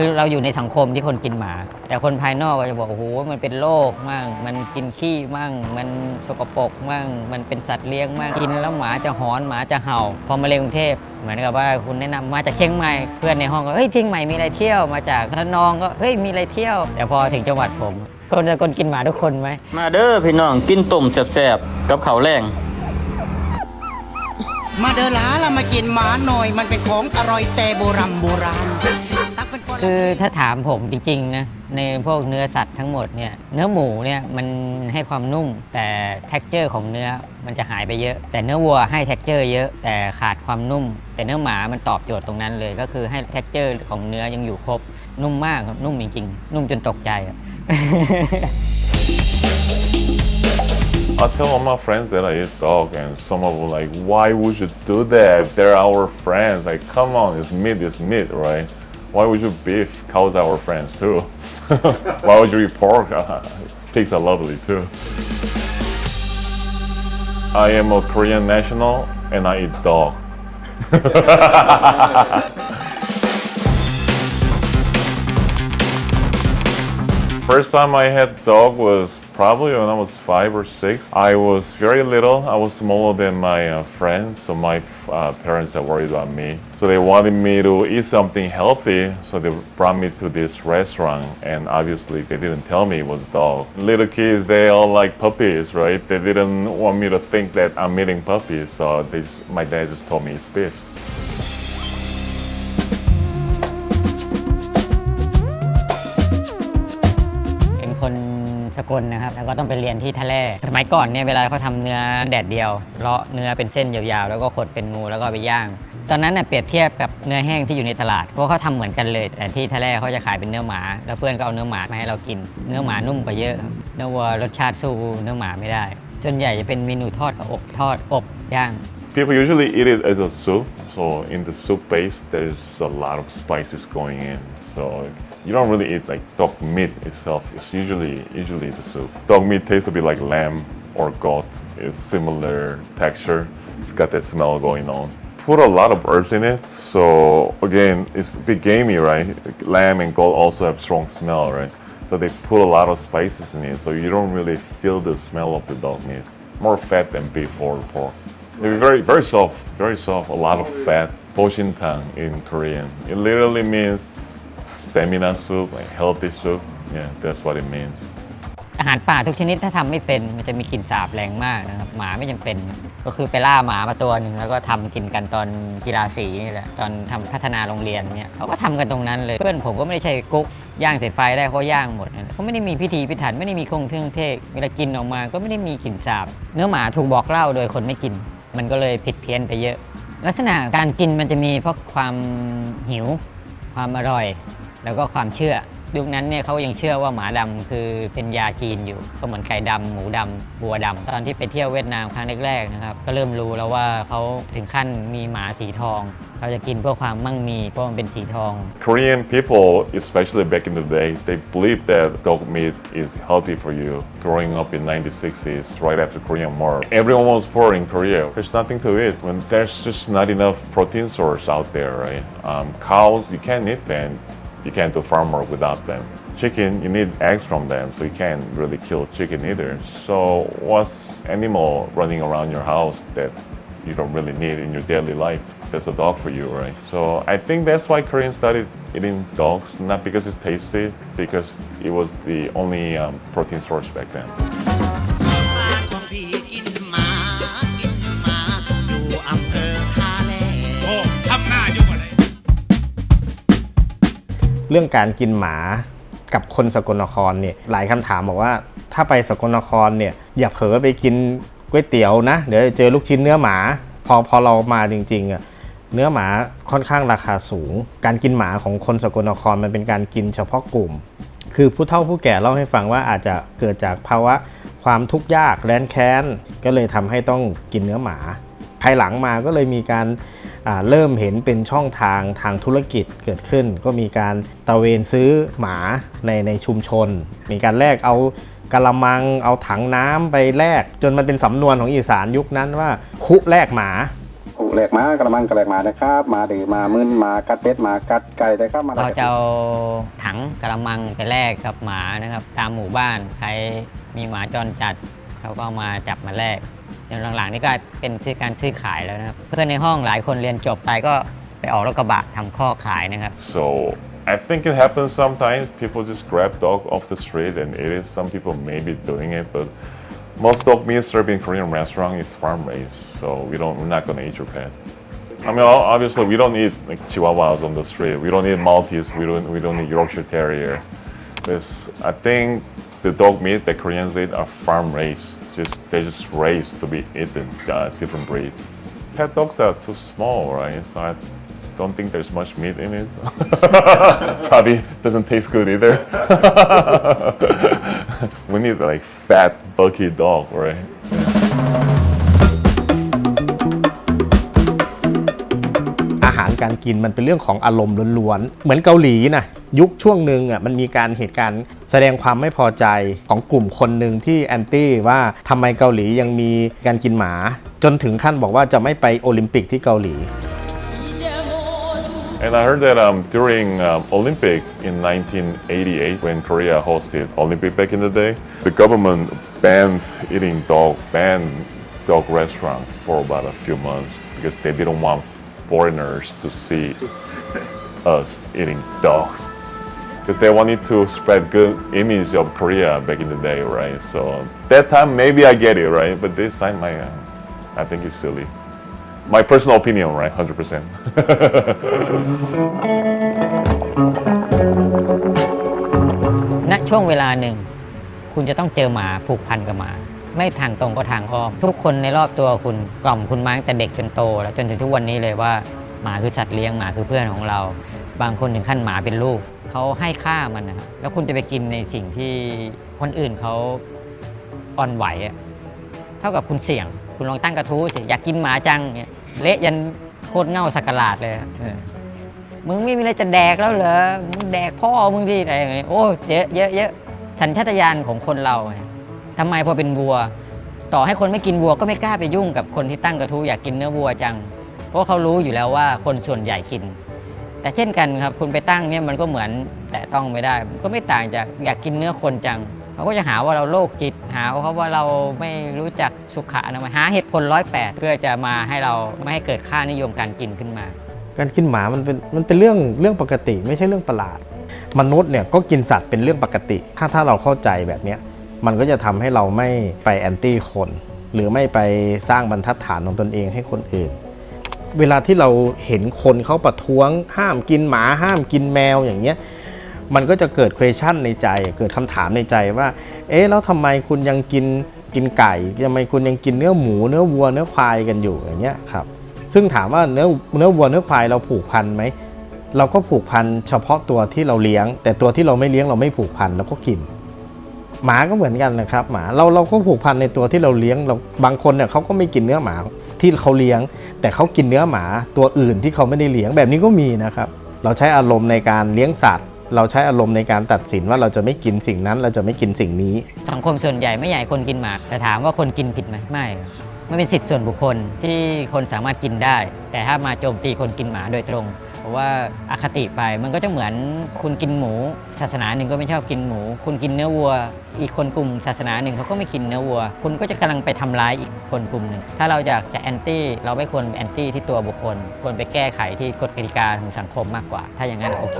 คือเราอยู่ในสังคมที่คนกินหมา แต่คนภายนอกก็จะบอกโอ้โหมันเป็นโรคมั่งมันกินขี้มั่ง มันสกปรกมั่ง มันเป็นสัตว์เลี้ยงมั่งกินแล้วหมาจะหอนหมาจะเห่า พอมาเรียนกรุงเทพเหมือนกับว่าคุณแนะนำมาจากเชียงใหม่เพื่อนในห้องก็เฮ้ยเชียงใหม่มีอะไรเที่ยวมาจากระนองก็เฮ้ยมีอะไรเที่ยว แต่พอถึงจังหวัดผมคนจะคนกินหมาทุกคนไหมมาเด้อพี่น้องกินต้มแซ่บๆกับข้าวแรงมาเดินหลาเรามากินหมาหน่อย มันเป็นของอร่อยแต่โบราณโบราณตักเป็นก้อน คือถ้าถามผมจริงๆนะในพวกเนื้อสัตว์ทั้งหมดเนี่ยเนื้อหมูเนี่ยมันให้ความนุ่มแต่ t e x t อร์ของเนื้อมันจะหายไปเยอะ แต่เนื้อวัวให้ t e x t อร์เยอะแต่ขาดความนุ่ม แต่เนื้อหมามันตอบโจทย์ตรงนั้นเลย ก็คือให้ t e x t อร์ของเนื้อยังอยู่ครบนุ่มมากนุ่มจริงๆ นุ่มจนตกใจอะ I tell all my friends that I eat dog, and some of them like, why would you do that? They're our friends. Like, come on, it's meat, it's meat, right? Why would you beef? Cows are our friends too. why would you eat pork? Pigs are lovely too. I am a Korean national, and I eat dog. First time I had dog was probably when I was five or six. I was very little. I was smaller than my uh, friends, so my uh, parents are worried about me. So they wanted me to eat something healthy, so they brought me to this restaurant, and obviously they didn't tell me it was dog. Little kids, they all like puppies, right? They didn't want me to think that I'm eating puppies, so they just, my dad just told me it's beef. สกลนะครับ แล้วก็ต้องไปเรียนที่ทะเลสมัยก่อนเนี่ยเวลาเขาทำเนื้อแดดเดียวเลาะเนื้อเป็นเส้นยาวๆ แล้วก็ขดเป็นงูแล้วก็ไปย่าง ตอนนั้นเน่ยเปรียบเทียบกับเนื้อแห้งที่อยู่ในตลาดเพราะเขาทำเหมือนกันเลย แต่ที่ทะเลเขาจะขายเป็นเนื้อหมา แล้วเพื่อนก็เอาเนื้อหมามาให้เรากิน เนื้อหมานุ่มกว่าเยอะครับเนื้อวัวรสชาติสู้เนื้อหมาไม่ได้ส่วนใหญ่จะเป็นเมนูทอดกับอบทอดอบย่าง People usually eat it as a soup. So in the soup base, there's a lot of spices going in. So you don't really eat like dog meat itself. It's usually usually the soup. Dog meat tastes a bit like lamb or goat. It's similar texture. It's got that smell going on. Put a lot of herbs in it. So again, it's a bit gamey, right? Lamb and goat also have strong smell, right? So they put a lot of spices in it, so you don't really feel the smell of the dog meat. More fat than beef or pork. They're very, very soft, very soft. A lot of fat. Boshintang in Korean. It literally means stamina soup, like healthy soup. Yeah, that's what it means. อาหารป่าทุกชนิดถ้าทำไม่เป็นมันจะมีกลิ่นสาบแรงมากนะครับหมาไม่จำเป็น ก็คือไปล่าหมามาตัวหนึ่งแล้วก็ทำกินกันตอนกีฬาสีนี่แหละตอนทำพัฒนาโรงเรียนเนี่ยเขาก็ทำกันตรงนั้นเลยเพื่อนผมก็ไม่ได้ใช้กุ๊กย่างใส่ไฟได้เขาย่างหมดนั่นแหละเขาไม่ได้มีพิธีพิถันไม่ได้มีเครื่องเครื่องเทศเวลากินออกมาก็ไม่ได้มีกลิ่นสาบ เนื้อหมาถูกบอกเล่าโดยคนไม่กิน มันก็เลยผิดเพี้ยนไปเยอะ ลักษณะการกินมันจะมีเพราะความหิว ความอร่อย แล้วก็ความเชื่อ ยุคนั้นเนี่ยเขายังเชื่อว่าหมาดำคือเป็นยาจีนอยู่ ก็เหมือนไก่ดำหมูดำบัวดำตอนที่ไปเที่ยวเวียดนามครั้งแรกๆนะครับ ก็เริ่มรู้แล้วว่าเขาถึงขั้นมีหมาสีทอง เขาจะกินเพื่อความมั่งมีเพราะมันเป็นสีทอง Korean people, especially back in the day, they believed that dog meat is healthy for you. Growing up in 1960s, right after Korean War, everyone was poor in Korea. There's nothing to eat when there's just not enough protein source out there, right? Um, cows, you can't eat them. You can't do farm work without them. Chicken, you need eggs from them, so you can't really kill chicken either. So what's animal running around your house that you don't really need in your daily life? That's a dog for you, right? So I think that's why Koreans started eating dogs, not because it's tasty, because it was the only um, protein source back then. เรื่องการกินหมากับคนสกลนครเนี่ยหลายคำถามบอกว่า ถ้าไปสกลนครเนี่ยอย่าเผลอไปกินก๋วยเตี๋ยวนะ เดี๋ยวเจอลูกชิ้นเนื้อหมา พอพอเรามาจริงๆอะเนื้อหมาค่อนข้างราคาสูง การกินหมาของคนสกลนครมันเป็นการกินเฉพาะกลุ่ม คือผู้เฒ่าผู้แก่เล่าให้ฟังว่าอาจจะเกิดจากภาวะความทุกข์ยากแร้นแค้น ก็เลยทำให้ต้องกินเนื้อหมา ภายหลังมาก็เลยมีการ เริ่มเห็นเป็นช่องทางทางธุรกิจเกิดขึ้น ก็มีการตระเวนซื้อหมาในในชุมชน มีการแลกเอากะละมังเอาถังน้ำไปแลกจนมันเป็นสำนวนของอีสานยุคนั้นว่า คุแลกหมาอุแหลกหมากระมังกระแหลกหมานะครับหมาดื้อหมามึนหมากัดเป็ดหมากัดไก่ได้ครับมาเราจะเอาถังกระมังไปแลกกับหมานะครับ ตามหมู่บ้านใครมีหมาจรจัดเขาก็เอามาจับมาแลก เดี๋ยวหลังๆนี่ก็เป็นซื้อการซื้อขายแล้วนะครับ เพื่อนในห้องหลายคนเรียนจบไปก็ไปออกรถกระบะทำข้อขายนะครับ So I think it happens sometimes. People just grab dog off the street and eat it. Some people may be doing it, but most dog meat served in Korean restaurant is farm raised. So we don't, we're not gonna eat your pet. I mean, o- obviously we don't eat like Chihuahuas on the street. We don't eat Maltese. We don't, we don't eat Yorkshire Terrier. This, I think the dog meat that Koreans eat are farm raised. Just they're just raised to be eaten, uh, different breed. Pet dogs are too small, right? So I don't think there's much meat in it. Probably doesn't taste good either. we need like fat, bulky dog, right? การกินมันเป็นเรื่องของอารมณ์ล้วนๆ เหมือนเกาหลีนะยุคช่วงหนึ่งอะมันมีการเหตุการณ์แสดงความไม่พอใจของกลุ่มคนหนึ่งที่แอนตี้ว่าทำไมเกาหลียังมีการกินหมา จนถึงขั้นบอกว่าจะไม่ไปโอลิมปิกที่เกาหลี And I heard that um, during um, Olympic in 1988, when Korea hosted Olympic back in the day, the government banned eating dog, banned dog restaurant for about a few months because they didn't want foreigners to see us eating dogs. Because they wanted to spread good image of Korea back in the day, right? So that time maybe I get it, right? But this time I, uh, I think it's silly. My personal opinion, right? 100%. ณช่วงเวลาหนึ่ง คุณจะต้องเจอหมาผูกพันกับหมา ไม่ทางตรงก็ทางอ้อม ทุกคนในรอบตัวคุณกล่อมคุณมาตั้งแต่เด็กจนโต แล้วจนถึงทุกวันนี้เลยว่าหมาคือสัตว์เลี้ยงหมาคือเพื่อนของเรา บางคนถึงขั้นหมาเป็นลูกเขาให้ค่ามันนะครับแล้วคุณจะไปกินในสิ่งที่คนอื่นเขาอ่อนไหวอะเท่ากับคุณเสี่ยง คุณลองตั้งกระทู้สิอยากกินหมาจังเนี่ยเละยันโคตรเง่าสักกะลาดเลยอะเออมึงไม่มีอะไรจะแดกแล้วเหรอมึงแดกพ่อมึงดิอะไรอย่างเงี้ยโอ้เยอะเยอะเยอะสัญชาตญาณของคนเราไง ทำไมพอเป็นวัว ต่อให้คนไม่กินวัวก็ไม่กล้าไปยุ่งกับคนที่ตั้งกระทู้อยากกินเนื้อวัวจัง เพราะเขารู้อยู่แล้วว่าคนส่วนใหญ่กิน แต่เช่นกันครับคุณไปตั้งเนี่ยมันก็เหมือนแต่ต้องไม่ได้ ก็ไม่ต่างจากอยากกินเนื้อคนจังเขาก็จะหาว่าเราโรคจิต หาเขาว่าเราไม่รู้จักสุขอนามัยหาเหตุผลร้อยแปดเพื่อจะมาให้เราไม่ให้เกิดค่านิยมการกินขึ้นมา การกินหมามันเป็นมันเป็นเรื่องเรื่องปกติ ไม่ใช่เรื่องประหลาด มนุษย์เนี่ยก็กินสัตว์เป็นเรื่องปกติ ถ้าถ้าเราเข้าใจแบบเนี้ย มันก็จะทำให้เราไม่ไปแอนตี้คน หรือไม่ไปสร้างบรรทัดฐานของตนเองให้คนอื่น เวลาที่เราเห็นคนเขาประท้วง ห้ามกินหมาห้ามกินแมวอย่างเงี้ยมันก็จะเกิด question ในใจ เกิดคำถามในใจว่า เอ๊ะ แล้วทำไมคุณยังกินกินไก่ทำไมคุณยังกินเนื้อหมู เนื้อวัว เนื้อควายกันอยู่อย่างเงี้ยครับ ซึ่งถามว่าเนื้อเนื้อวัว เนื้อควายเราผูกพันไหม เราก็ผูกพันเฉพาะตัวที่เราเลี้ยง แต่ตัวที่เราไม่เลี้ยงเราไม่ผูกพันเราก็กิน หมาก็เหมือนกันนะครับหมาเราเราก็ผูกพันในตัวที่เราเลี้ยงเราบางคนเนี่ยเขาก็ไม่กินเนื้อหมาที่เขาเลี้ยง แต่เขากินเนื้อหมาตัวอื่นที่เขาไม่ได้เลี้ยงแบบนี้ก็มีนะครับเราใช้อารมณ์ในการเลี้ยงสัตว์ เราใช้อารมณ์ในการตัดสินว่าเราจะไม่กินสิ่งนั้น เราจะไม่กินสิ่งนี้ สังคมส่วนใหญ่ไม่อยากให้คนกินหมาแต่ถามว่าคนกินผิดไหมไม่ครับมันเป็นสิทธิส่วนบุคคลที่คนสามารถกินได้ แต่ถ้ามาโจมตีคนกินหมาโดยตรง ราะว่าอาคติไปมันก็จะเหมือนคุณกินหมู ศาสนาหนึ่งก็ไม่ชอบกินหมู คุณกินเนื้อวัว อีกคนกลุ่มศาสนาหนึ่งเขาก็ไม่กินเนื้อวัว คุณก็จะกำลังไปทำร้ายอีกคนกลุ่มหนึ่งถ้าเราอยากจะแอนตี้เราไม่ควรแอนตี้ที่ตัวบุคคลควรไปแก้ไขที่กฎกติกาของสังคมมากกว่า ถ้าอย่างนั้นโอเค